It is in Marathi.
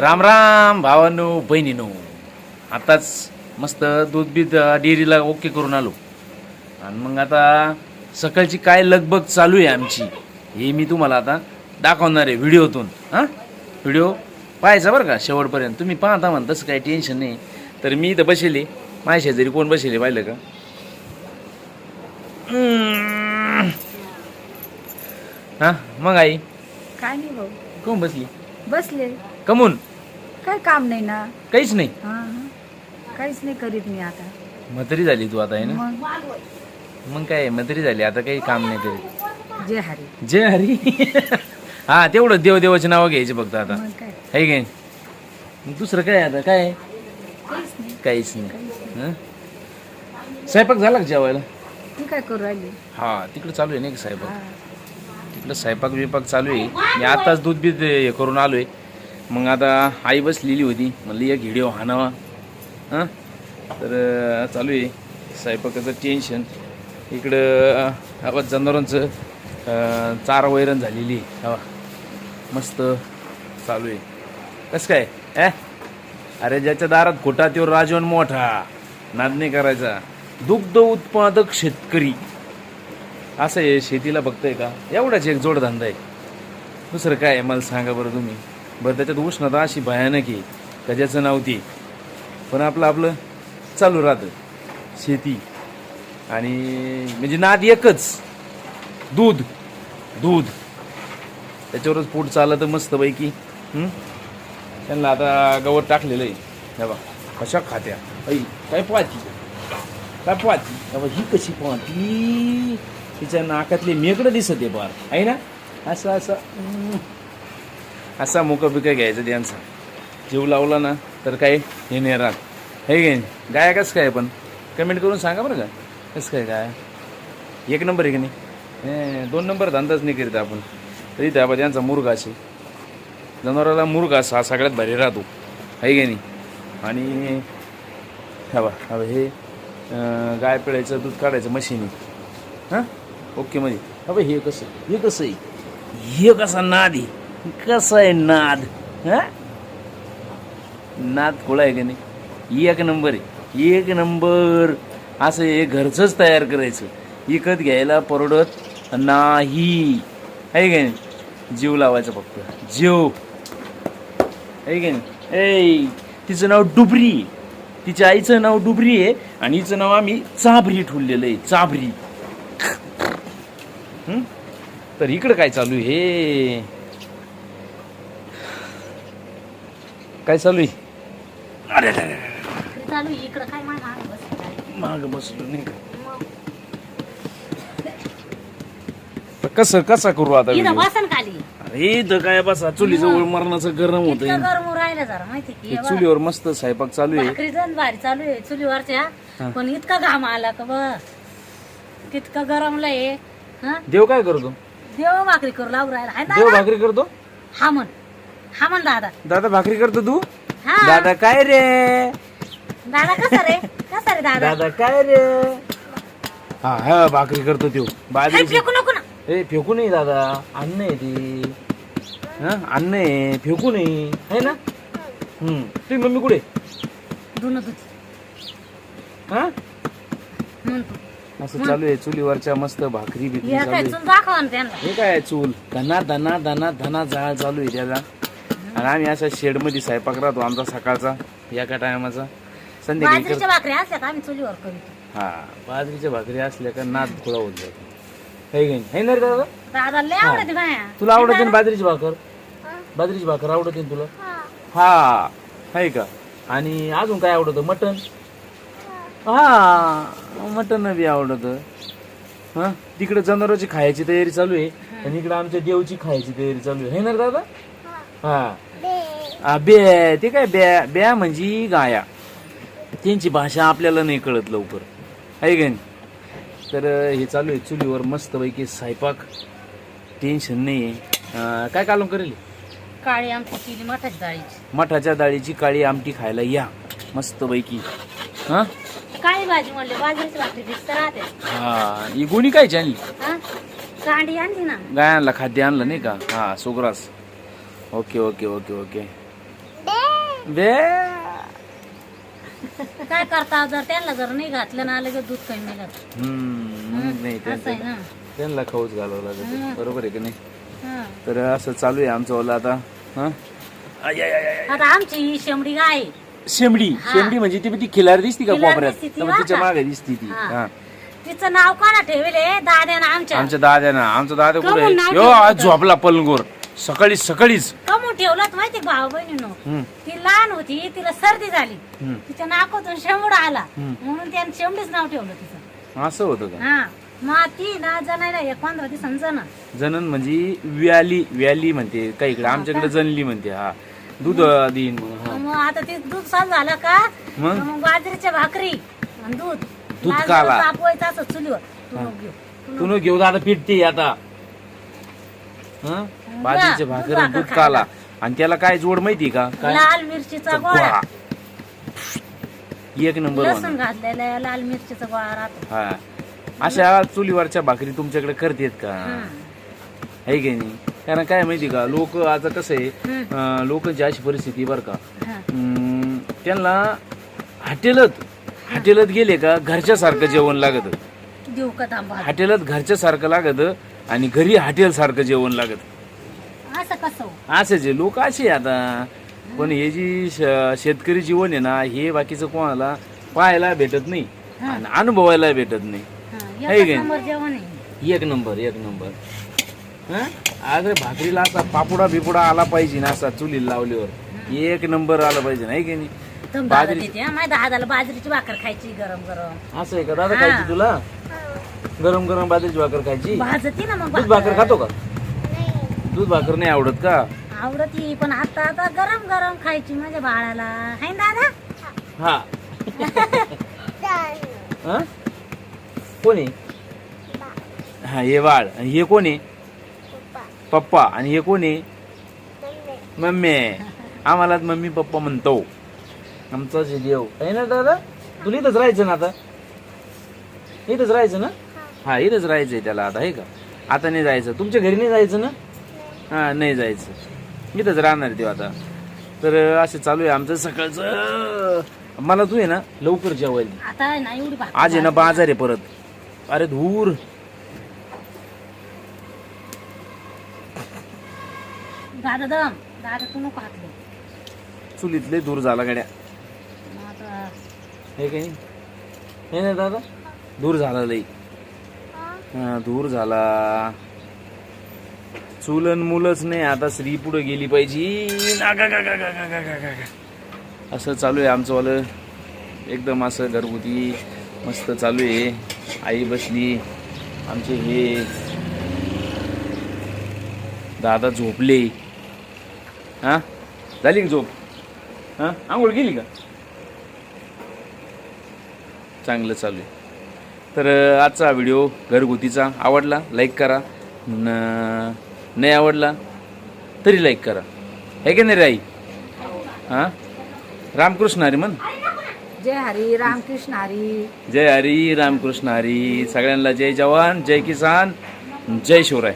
राम राम भावानो बहिणीनो. आताच मस्त दूध बीत डेअरीला ओके करून आलो. आणि मग आता सकाळची काय लगबग चालू आहे आमची हे मी तुम्हाला आता दाखवणार आहे व्हिडिओतून. हां? व्हिडिओ पाहायचा बरं का शेवटपर्यंत. तुम्ही पाहता म्हण तसं काही टेन्शन नाही. तर मी इथं बसेले माझ्या शेजारी कोण बसेले पाहिलं का. हा मग आई. काय नाही भाऊ. कोण बसली? बसले. कमून? काय काम नाही ना. काहीच नाही. हा हा. काहीच नाही करीत मी आता. म्हातारी झाली तू आता आहे ना? मग? मग काय म्हातारी झाली आता काही काम नाही करीत. जे हरी. जय हरी? हा तेवढं देव देवाचे नावं घ्यायचे फक्त आता. मग काय? आहे काय मग दुसरं काय आता काय? काहीच नाही. काहीच नाही. हं? स्वयंपाक झाला का जेवायला? मी काय करू राहिली? हा तिकडं चालू आहे नाही का स्वयंपाक. हा. तिकडं स्वयंपाक बिपाक चालू आहे. मी आताच दूध बीत हे करून आलोय. मग आता आई बसलेली होती. म्हणली एक व्हिडिओ हाणावा हां? तर चालू आहे. स्वयंपाकाचं टेन्शन इकडं आवाज जनावरांचं चार चारा वैरण झालेली आहे. हवा. मस्त चालू आहे. कसं काय? ए अरे ज्याच्या दारात खोटा तो राजवन मोठा. नाद करायचा. दुग्ध उत्पादक शेतकरी. असं आहे शेतीला बघताय का? एवढाच एक जोडधंदा आहे. दुसरं काय आहे? मला सांगा बरं तुम्ही. बरं त्याच्यात उष्णता अशी भयानक आहे का ज्याचं नाव ती. पण आपलं आपलं चालू राहतं शेती. आणि म्हणजे नाद एकच दूध. दूध. त्याच्यावरच पोट चाललं मस्तपैकी. त्यांना आता गवत टाकलेलं आहे. बा कशा खात्या? ऐ काय पाहती? काय पाहती? बाबा ही कशी पाहती? तिच्या नाकातले मेकडं दिसत आहे बार आहे ना? असं असं. असा मुकाफिका घ्यायचा त्यांचा. जीव लावला ना तर काही हे नाही राहत. हे घे. गाय कसं काय पण. कमेंट करून सांगा बरं का. कसं काय गाय? एक नंबर आहे की नाही? हे, दोन नंबर धंदाच नाही करीत आपण. तरी त्या त्यांचा मुर्गा असे. जनावराला मुर्गा हा सगळ्यात भारी राहतो. आहे की नाही? आणि हवा हवं हे गाय पिळायचं दूध काढायचं मशीन आहे. हां? ओके म्हणजे हवं हे कसं? हे कसं आहे? हे कसा ना आहे? कसं आहे नाद? हां? नाद खोळा आहे का नाही? एक नंबर आहे. एक नंबर. असं हे घरचंच तयार करायचं. विकत घ्यायला परवडत नाही. आहे का नाही? जीव लावायचा फक्त. जीव. आहे का नाही? ए तिचं नाव डुबरी. तिच्या आईचं नाव डुबरी आहे आणि हिचं नाव आम्ही चाभरी ठुललेलं आहे. चाभरी तर इकडं काय चालू आहे? हे काय चालू आहे? अरे. चालू आहे, इकडं काय मागं बसलं. नाही का तर कसं कसा करू आता इथं video? बसन खाली. अरे इथं काय बसा चुलीजवळ मरणाचं गरम होत इतकं गरम राहिलं जरा माहिती की? हे चुलीवर मस्त स्वयंपाक चालू आहे. भाकरी जण भारी चालू आहे चुलीवरच्या. हा. पण इतका घाम आला का बस तितकं गरमलंय हा? देव काय करतो? देव भाकरी करू लागू राहिला. हाय देव भाकरी करतो? हा म्हण. हा म्हण दादा. दादा भाकरी करतो तू? हा. दादा काय रे? दादा कसा रे? कसा रे दादा? दादा काय रे? हा हा भाकरी करतो तो हे बाजरीची. फेकू नको ना. ए फेकू नाही दादा. अन्न आहे ते. हा अन्न आहे. फेकू नाही. आहे ना? हम्म. तुझी मम्मी कुठे? धुणं हा? म्हणतो. असं चालू आहे. चुलीवरच्या मस्त भाकरी बिकरी हे चालू काय आहे. चूल दाखवा ना त्यांना. हे काय चूल? धना धना धना धना जाळ चालू आहे त्याला. आणि आम्ही असा शेडमध्ये स्वयंपाक राहतो आमचा सकाळचा एका टायमाचा. संध्याकाळी बाजरीच्या भाकरी असल्या का आम्ही चुलीवर करीतो? हा बाजरीच्या भाकरी असल्या का नाद खुळा होत जातो. है की नाही? है ना रे दादा? दादा लय आवडते बाया. तुला आवडते ना बाजरीची भाकर? बाजरीची भाकर आवडते ना तुला? हा. आहे का? आणि अजून काय आवडतं? मटन हा. मटन बी आवडत. हा तिकडे जनावरांची खायची तयारी चालू आहे. आणि इकडे आमच्या देवची खायची तयारी चालू आहे. है ना रे दादा? हा. बे. ते काय ब्या ब्या म्हणजे गाया. त्यांची भाषा आपल्याला नाही कळत लवकर. आहे का तर हे चालू आहे चुलीवर मस्तपैकी स्वयंपाक. टेन्शन नाही आहे काय कालम करेल? काळी आमची केली मठाची डाळीची. मठाच्या डाळीची काळी आमटी खायला या. मस्तपैकी. हा? काळी भाजी म्हणले बाजरीची भाकरी दिसत राहते हा. ही गोणी काय आणली? हा? कांडी आणली ना. गायांना खाद्य आणलं नाही का? हा सुग्रास. Okay okay okay okay. बे काय करता जर त्यांना जर नाही घातलं ना लगेच दूध कमी हम्म, मग नाही असं आहे त्यांचं ना. त्यांना खाऊच घालावं लागत बरोबर आहे की नाही? हा. तर असं चालू आहे आमचं वाला आता. हा? आय, आय, आय, आय. आता आमची ही शेंबडी गाय आहे. शेमडी. शेमडी म्हणजे ती ती खिलार दिसती का खिलार कोपऱ्यात? दिसती ती त्यामुळे तिच्या बा का? मागे दिसती ती. हा. हा. तिचं नाव कोणा ठेवले दाद्यानं आमच्या. आमच्या दाद्या ना आमचा दादा कमून कुठे नाव यो ठेवलं आज होतं? झोपला पलंगोर. सकाळी सकाळीच. कमून ठेवलं माहिती भाऊ बहिणीनो? ती लहान होती तिला सर्दी झाली. तिच्या नाकातून शेंबड आला. म्हणून त्याने शेंबडीच नाव ठेवलं तिचं. असं होतं का? हा. मग ती ना जणायला एक पंधरा दिवसांचं ना जनन म्हणजे व्याली व्याली म्हणते काही इकडे? आमच्याकडे जनली म्हणते हा. दूध देईन हा. मग आता ते दूध सांग झालं का? मग? बाजरीच्या भाकरी आणि दूध. दूध लाल काला. तापवायचं असं चुलीवर. तू नको घेऊ. तू तू न घेऊ दादा पिटते आता. हं? बाजरीचे दूध भाकर दूध काला. आणि त्याला काय जोड माहिती का. काय? लाल मिरचीचा गोळा. एक नंबर लसूण वन घातलेला आहे, लाल मिरचीचा गोळा राहतो. हा. अशा चुलीवरच्या भाकरी तुमच्याकडे करतेत का? हं. आहे की नाही? कारण काय माहिती का लोक आता कसं आहे. अं, लोकांची अशी परिस्थिती बरं का. हं. त्यांना हॉटेलत हॉटेलात गेले का घरच्या सारखं जेवण लागत. देऊ का थांबा. हॉटेलात घरच्या सारखं लागत आणि घरी हॉटेल सारखं जेवण लागत. असं कसं? आहे लोक असे आता. पण हे जी श- शेतकरी जीवन आहे ना हे बाकीचं कोणाला पाहायला भेटत नाही. आणि अनुभवायला भेटत नाही. हं, आहे एकच की? नंबर जेवण आहे. एक नंबर एक नंबर. हं? अरे भाकरीला असा पापुडा बिपुडा आला पाहिजे ना असा चुलीला लावल्यावर. एक नंबर आला पाहिजे नाही की नाही? दम बाजरी- दादा देते. माझ्या दादाला बाजरीची भाकर खायची गरम गरम. असं आहे का? दादा. खायची तुला? गरम गरम बाजरीची भाकर खायची? भाजती ना मग दूध भाकर. खातो का? दूध भाकर नाही आवडत का? आवडती पण आता आता गरम गरम खायची माझ्या बाळाला. हाय ना दादा? हा. हा? कोण? आहे हा हे बाळ. आणि हे कोण? आहे पप्पा. आणि हे कोण? आहे मम्मी. आम्हाला मम्मी पप्पा म्हणतो. आमचा जे देव. आहे ना दादा? तुला इथंच राहायचं ना आता? इथंच राहायचं ना? हा. इथंच राहायचंय त्याला आता आहे का? आता नाही जायचं. तुमच्या घरी नाही जायचं ना? हा नाही जायचं. इथंच राहणार देव आता. तर असं चालू आहे आमचं सकाळचं. मला तू आहे ना लवकर जेवायला आता आहे ना एवढी भाकर आज आहे ना बाजार आहे परत. अरे धूर. दादा दम. दादा तू नको हातले चुलीतले दूर झाला गाड्या. मग आता हे काही हे ना दादा? दूर झाला लई. हा? दूर झाला. चुलन मुलंच नाही आता स्त्री पुढे गेली पाहिजे. असं चालू आहे आमचंवालं एकदम असं घरगुती मस्त चालू आहे. आई बसली. आमचे हे दादा झोपले. हां? झाली झोप? हां? आंघोळ गेली का? चांगलं चालू आहे. तर आजचा व्हिडिओ घरगुतीचा आवडला लाईक करा. न नाही आवडला? तरी लाईक करा. हे की नाही रे आई हां? रामकृष्ण हरी म्हण. जय हरी रामकृष्ण हरी. जय हरी रामकृष्ण हरी. सगळ्यांना जय जवान जय किसान जय शिवराय.